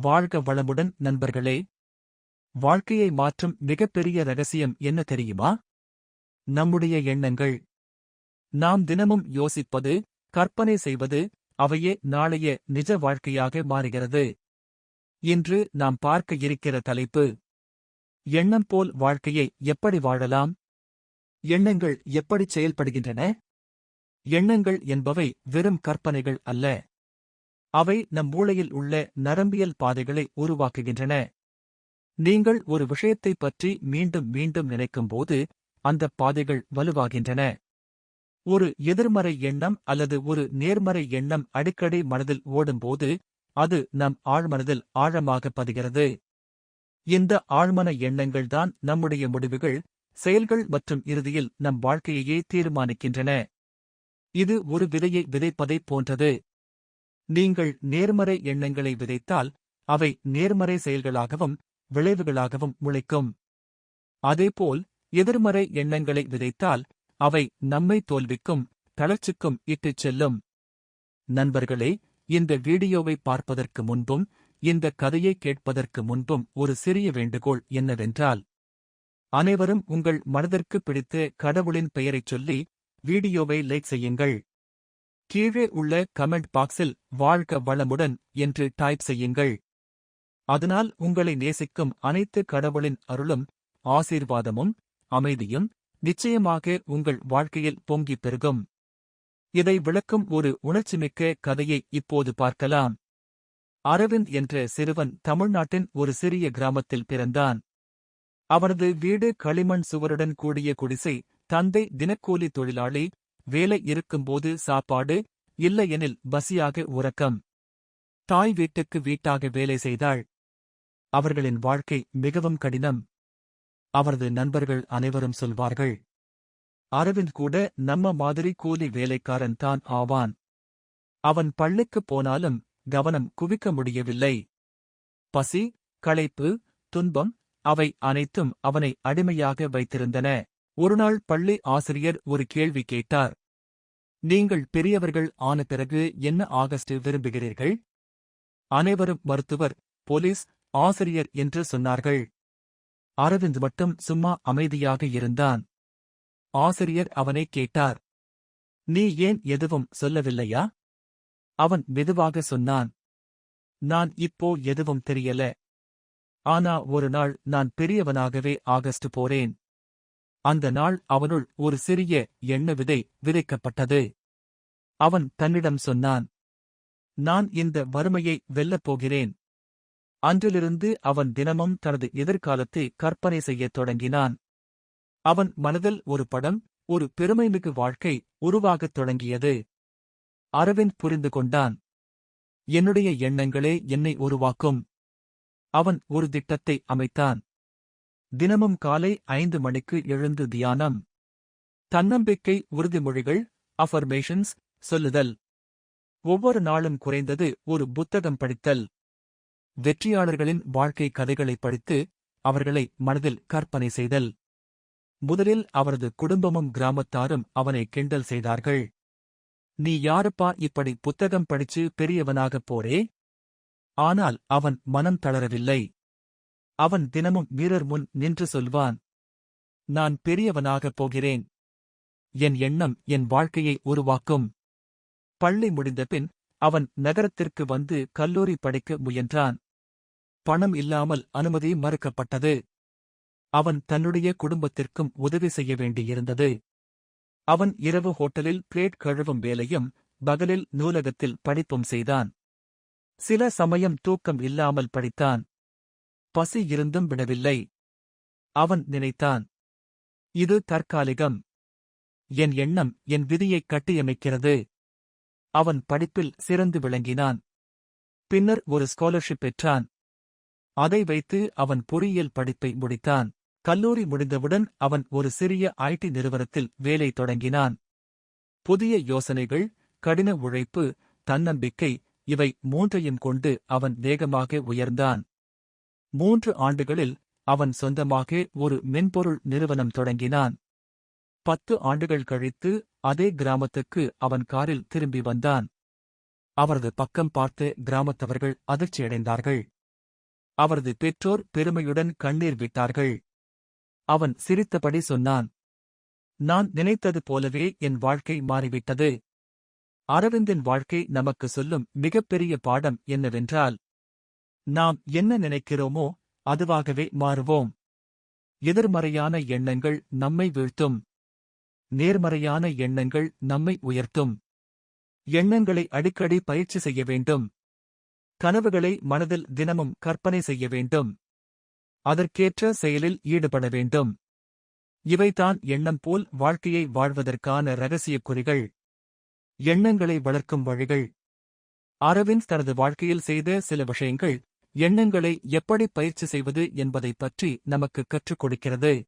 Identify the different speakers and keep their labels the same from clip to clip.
Speaker 1: வாழ்க வளமுடன் நண்பர்களே. வாழ்க்கையை மாற்றும் மிகப்பெரிய ரகசியம் என்ன தெரியுமா? நம்முடைய எண்ணங்கள். நாம் தினமும் யோசிப்பது கற்பனை செய்வது அவையே நாளைய நிஜ வாழ்க்கையாக மாறுகிறது. இன்று நாம் பார்க்க இருக்கிற தலைப்பு எண்ணம் போல் வாழ்க்கையை எப்படி வாழலாம்? எண்ணங்கள் எப்படி செயல்படுகின்றன? எண்ணங்கள் என்பவை வெறும் கற்பனைகள் அல்ல. அவை நம் மூளையில் உள்ள நரம்பியல் பாதைகளை உருவாக்குகின்றன. நீங்கள் ஒரு விஷயத்தைப் பற்றி மீண்டும் மீண்டும் நினைக்கும்போது அந்த பாதைகள் வலுவாகின்றன. ஒரு எதிர்மறை எண்ணம் அல்லது ஒரு நேர்மறை எண்ணம் அடிக்கடி மனதில் ஓடும்போது அது நம் ஆழ்மனதில் ஆழமாக பதிகிறது. இந்த ஆழ்மன எண்ணங்கள்தான் நம்முடைய முடிவுகள் செயல்கள் மற்றும் இறுதியில் நம் வாழ்க்கையையே தீர்மானிக்கின்றன. இது ஒரு விதையை விதைப்பதைப் போன்றது. நீங்கள் நேர்மறை எண்ணங்களை விதைத்தால் அவை நேர்மறை செயல்களாகவும் விளைவுகளாகவும் முளைக்கும். அதேபோல் எதிர்மறை எண்ணங்களை விதைத்தால் அவை நம்மை தோல்விக்கும் தளர்ச்சிக்கும் இட்டுச் செல்லும். நண்பர்களே இந்த வீடியோவை பார்ப்பதற்கு முன்பும் இந்த கதையை கேட்பதற்கு முன்பும் ஒரு சிறிய வேண்டுகோள் என்னவென்றால் அனைவரும் உங்கள் மனதிற்கு பிடித்த கடவுளின் பெயரைச் சொல்லி வீடியோவை லைக் செய்யுங்கள். கீழே உள்ள கமெண்ட் பாக்ஸில் வாழ்க வளமுடன் என்று டைப் செய்யுங்கள். அதனால் உங்களை நேசிக்கும் அனைத்து கடவுளின் அருளும் ஆசீர்வாதமும் அமைதியும் நிச்சயமாக உங்கள் வாழ்க்கையில் பொங்கிப் பெருகும். இதை விளக்கும் ஒரு உணர்ச்சிமிக்க கதையை இப்போது பார்க்கலாம். அரவிந்த் என்ற சிறுவன் தமிழ்நாட்டின் ஒரு சிறிய கிராமத்தில் பிறந்தான். அவனது வீடு களிமண் சுவருடன் கூடிய குடிசை தந்தை தினக்கூலி தொழிலாளி வேலை இருக்கும்போது சாப்பாடு இல்லையெனில் பசியாக உறக்கம். தாய் வீட்டுக்கு வீட்டாக வேலை செய்தாள். அவர்களின் வாழ்க்கை மிகவும் கடினம். அவரது நண்பர்கள் அனைவரும் சொல்வார்கள் அரவிந்த் கூட நம்ம மாதிரி கூலி வேலைக்காரன் தான் ஆவான். அவன் பள்ளிக்குப் போனாலும் கவனம் குவிக்க முடியவில்லை. பசி களைப்பு துன்பம் அவை அனைத்தும் அவனை அடிமையாக வைத்திருந்தன. ஒருநாள் பள்ளி ஆசிரியர் ஒரு கேள்வி கேட்டார். நீங்கள் பெரியவர்கள் ஆன பிறகு என்ன ஆகஸ்ட் விரும்புகிறீர்கள்? அனைவரும் மருத்துவர் போலீஸ் ஆசிரியர் என்று சொன்னார்கள். அரவிந்த் மட்டும் சும்மா அமைதியாக இருந்தான். ஆசிரியர் அவனை கேட்டார். நீ ஏன் எதுவும் சொல்லவில்லையா? அவன் மெதுவாக சொன்னான். நான் இப்போ எதுவும் தெரியல. ஆனா ஒரு நாள் நான் பெரியவனாகவே ஆகஸ்ட் போறேன். அந்த நாள் அவனுள் ஒரு சிறிய எண்ண விதை விதைக்கப்பட்டது. அவன் தன்னிடம் சொன்னான் நான் இந்த வறுமையை வெல்லப் போகிறேன். அன்றிலிருந்து அவன் தினமும் தனது எதிர்காலத்தை கற்பனை செய்யத் தொடங்கினான். அவன் மனதில் ஒரு படம் ஒரு பெருமைமிகு வாழ்க்கை உருவாகத் தொடங்கியது. அரவிந்த் புரிந்து கொண்டான் என்னுடைய எண்ணங்களே என்னை உருவாக்கும். அவன் ஒரு திட்டத்தை அமைத்தான். தினமும் காலை ஐந்து மணிக்கு எழுந்து தியானம். தன்னம்பிக்கை உறுதிமொழிகள் அஃபர்மேஷன்ஸ் சொல்லுதல். ஒவ்வொரு நாளும் குறைந்தது ஒரு புத்தகம் படித்தல். வெற்றியாளர்களின் வாழ்க்கை கதைகளை படித்து அவர்களை மனதில் கற்பனை செய்தல். முதலில் அவரது குடும்பமும் கிராமத்தாரும் அவனை கிண்டல் செய்தார்கள். நீ யாருப்பா இப்படி புத்தகம் படிச்சு பெரியவனாகப் போரே ஆனால் அவன் மனம் தளரவில்லை. அவன் தினமும் வீரர் முன் நின்று சொல்வான் நான் பெரியவனாகப் போகிறேன். என் எண்ணம் என் வாழ்க்கையை உருவாக்கும். பள்ளி முடிந்தபின் அவன் நகரத்திற்கு வந்து கல்லூரி படிக்க முயன்றான். பணம் இல்லாமல் அனுமதி மறுக்கப்பட்டது. அவன் தன்னுடைய குடும்பத்திற்கும் உதவி செய்ய வேண்டியிருந்தது. அவன் இரவு ஹோட்டலில் பிளேட் கழுவும் வேலையும் பகலில் நூலகத்தில் படிப்பும் செய்தான். சில சமயம் தூக்கம் இல்லாமல் படித்தான். பசி இருந்தும் விடவில்லை. அவன் நினைத்தான் இது தற்காலிகம். என் எண்ணம் என் விதியைக் கட்டியமைக்கிறது. அவன் படிப்பில் சிறந்து விளங்கினான். பின்னர் ஒரு ஸ்காலர்ஷிப் பெற்றான். அதை வைத்து அவன் பொறியியல் படிப்பை முடித்தான். கல்லூரி முடிந்தவுடன் அவன் ஒரு சிறிய ஐடி நிறுவனத்தில் வேலை தொடங்கினான். புதிய யோசனைகள் கடின உழைப்பு தன்னம்பிக்கை இவை மூன்றையும் கொண்டு அவன் வேகமாக உயர்ந்தான். மூன்று ஆண்டுகளில் அவன் சொந்தமாக ஒரு மென்பொருள் நிறுவனம் தொடங்கினான். பத்து ஆண்டுகள் கழித்து அதே கிராமத்துக்கு அவன் காரில் திரும்பி வந்தான். அவரது பக்கம் பார்த்து கிராமத்தவர்கள் அதிர்ச்சியடைந்தார்கள். அவரது பெற்றோர் பெருமையுடன் கண்ணீர் விட்டார்கள். அவன் சிரித்தபடி சொன்னான் நான் நினைத்தது போலவே என் வாழ்க்கை மாறிவிட்டது. அரவிந்தின் வாழ்க்கை நமக்கு சொல்லும் மிகப்பெரிய பாடம் என்னவென்றால் நாம் என்ன நினைக்கிறோமோ அதுவாகவே மாறுவோம். எதிர்மறையான எண்ணங்கள் நம்மை வீழ்த்தும். நேர்மறையான எண்ணங்கள் நம்மை உயர்த்தும். எண்ணங்களை அடிக்கடி பயிற்சி செய்ய வேண்டும். கனவுகளை மனதில் தினமும் கற்பனை செய்ய வேண்டும். அதற்கேற்ற செயலில் ஈடுபட வேண்டும். இவைதான் எண்ணம் போல் வாழ்க்கையை வாழ்வதற்கான ரகசியக் குறிகள். எண்ணங்களை வளர்க்கும் வழிகள். அரவிந்த் தனது வாழ்க்கையில் செய்த சில விஷயங்கள் எண்ணங்களை எப்படி பயிற்சி செய்வது என்பதைப் பற்றி நமக்கு கற்றுக் கொடுக்கிறது.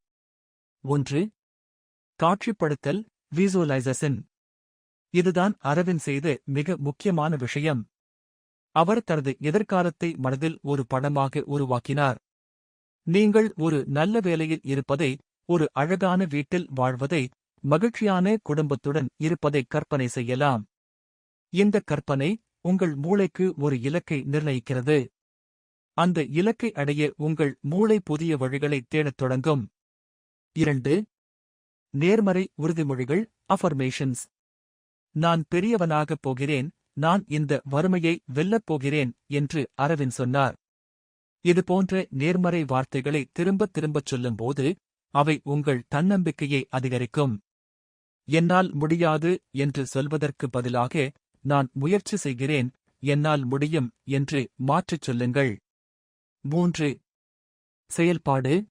Speaker 1: ஒன்று காட்சிப்படுத்தல் விசுவலைசேஷன் இதுதான் அரவிந்த் செய்த மிக முக்கியமான விஷயம். அவர் தனது எதிர்காலத்தை மனதில் ஒரு படமாக உருவாக்கினார். நீங்கள் ஒரு நல்ல வேலையில் இருப்பதை ஒரு அழகான வீட்டில் வாழ்வதை மகிழ்ச்சியான குடும்பத்துடன் இருப்பதை கற்பனை செய்யலாம். இந்த கற்பனை உங்கள் மூளைக்கு ஒரு இலக்கை நிர்ணயிக்கிறது. அந்த இலக்கை அடைய உங்கள் மூளை புதிய வழிகளை தேடத் தொடங்கும். இரண்டு நேர்மறை உறுதிமொழிகள் அஃபர்மேஷன்ஸ் நான் பெரியவனாகப் போகிறேன் நான் இந்த வறுமையை வெல்லப் போகிறேன் என்று அரவிந்த் சொன்னார். இதுபோன்ற நேர்மறை வார்த்தைகளை திரும்பத் திரும்பச் சொல்லும்போது அவை உங்கள் தன்னம்பிக்கையை அதிகரிக்கும். என்னால் முடியாது என்று சொல்வதற்கு பதிலாக நான் முயற்சி செய்கிறேன் என்னால் முடியும் என்று மாற்றிச் சொல்லுங்கள். மூன்று. செயல்பாடு.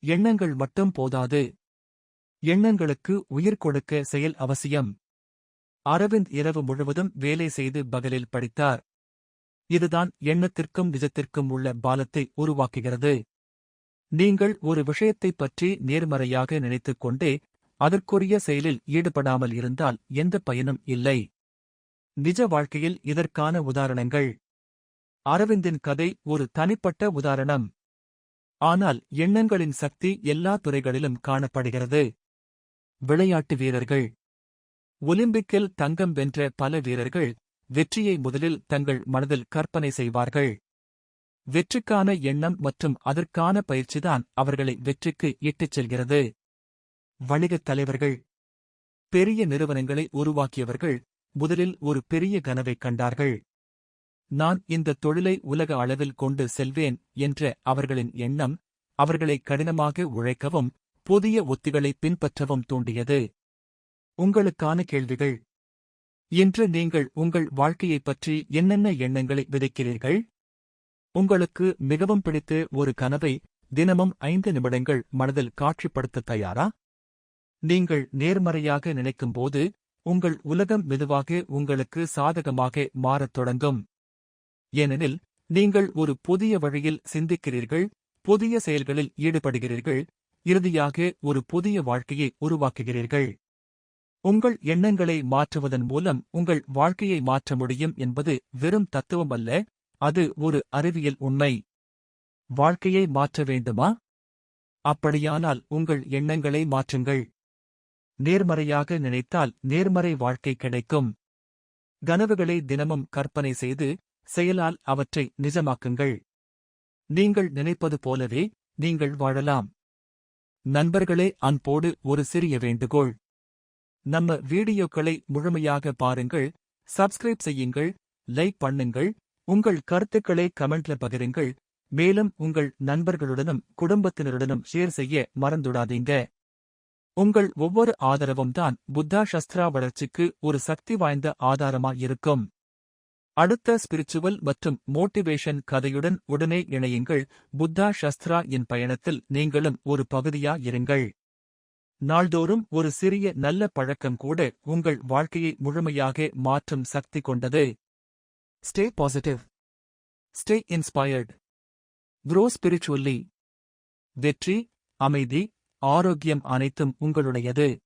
Speaker 1: எண்ணங்கள் மட்டும் போதாது. எண்ணங்களுக்கு உயிர் கொடுக்க செயல் அவசியம். அரவிந்த் இரவு முழுவதும் வேலை செய்து பகலில் படித்தார். இதுதான் எண்ணத்திற்கும் நிஜத்திற்கும் உள்ள பாலத்தை உருவாக்குகிறது. நீங்கள் ஒரு விஷயத்தைப் பற்றி நேர்மறையாக நினைத்துக் கொண்டே அதற்குரிய செயலில் ஈடுபடாமல் இருந்தால் எந்த பயனும் இல்லை. நிஜ வாழ்க்கையில் இதற்கான உதாரணங்கள். அரவிந்தின் கதை ஒரு தனிப்பட்ட உதாரணம். ஆனால் எண்ணங்களின் சக்தி எல்லா துறைகளிலும் காணப்படுகிறது. விளையாட்டு வீரர்கள். ஒலிம்பிக்கில் தங்கம் வென்ற பல வீரர்கள் வெற்றியை முதலில் தங்கள் மனதில் கற்பனை செய்வார்கள். வெற்றிக்கான எண்ணம் மற்றும் அதற்கான பயிற்சிதான் அவர்களை வெற்றிக்கு இட்டுச் செல்கிறது. வணிகத் தலைவர்கள். பெரிய நிறுவனங்களை உருவாக்கியவர்கள் முதலில் ஒரு பெரிய கனவைக் கண்டார்கள். நான் இந்த தொழிலை உலக அளவில் கொண்டு செல்வேன் என்ற அவர்களின் எண்ணம் அவர்களை கடினமாக உழைக்கவும் புதிய உத்திகளை பின்பற்றவும் தூண்டியது. உங்களுக்கான கேள்விகள். இன்று நீங்கள் உங்கள் வாழ்க்கையைப் பற்றி என்னென்ன எண்ணங்களை விதைக்கிறீர்கள்? உங்களுக்கு மிகவும் பிடித்த ஒரு கனவை தினமும் ஐந்து நிமிடங்கள் மனதில் காட்சிப்படுத்த தயாரா? நீங்கள் நேர்மறையாக நினைக்கும்போது உங்கள் உலகம் மெதுவாக உங்களுக்கு சாதகமாக மாறத் தொடங்கும். ஏனெனில் நீங்கள் ஒரு புதிய வழியில் சிந்திக்கிறீர்கள் புதிய செயல்களில் ஈடுபடுகிறீர்கள் இறுதியாக ஒரு புதிய வாழ்க்கையை உருவாக்குகிறீர்கள். உங்கள் எண்ணங்களை மாற்றுவதன் மூலம் உங்கள் வாழ்க்கையை மாற்ற முடியும் என்பது வெறும் தத்துவம் அல்ல அது ஒரு அறிவியல் உண்மை. வாழ்க்கையை மாற்ற வேண்டுமா? அப்படியானால் உங்கள் எண்ணங்களை மாற்றுங்கள். நேர்மறையாக நினைத்தால் நேர்மறை வாழ்க்கை கிடைக்கும். கனவுகளை தினமும் கற்பனை செய்து செயலால் அவற்றை நிஜமாக்குங்கள். நீங்கள் நினைப்பது போலவே நீங்கள் வாழலாம். நண்பர்களே அன்போடு ஒரு சிறிய வேண்டுகோள். நம்ம வீடியோக்களை முழுமையாக பாருங்கள் சப்ஸ்கிரைப் செய்யுங்கள் லைக் பண்ணுங்கள் உங்கள் கருத்துக்களை கமெண்ட்ல பகிருங்கள் மேலும் உங்கள் நண்பர்களுடனும் குடும்பத்தினருடனும் ஷேர் செய்ய மறந்துடாதீங்க உங்கள் ஒவ்வொரு ஆதரவும் தான் புத்தா சஸ்திரா வளர்ச்சிக்கு ஒரு சக்தி வாய்ந்த ஆதாரமா இருக்கும். அடுத்த ஸ்பிரிச்சுவல் மற்றும் மோட்டிவேஷன் கதையுடன் உடனே இணையுங்கள். புத்தா சஸ்திரா இன் பயணத்தில் நீங்களும் ஒரு பகுதியா இருங்கள். நாள்தோறும் ஒரு சிறிய நல்ல பழக்கம் கூட உங்கள் வாழ்க்கையை முழுமையாக மாற்றும் சக்தி கொண்டது. Stay positive stay inspired grow spiritually வெற்றி அமைதி ஆரோக்கியம் அனைத்தும் உங்களுடையது.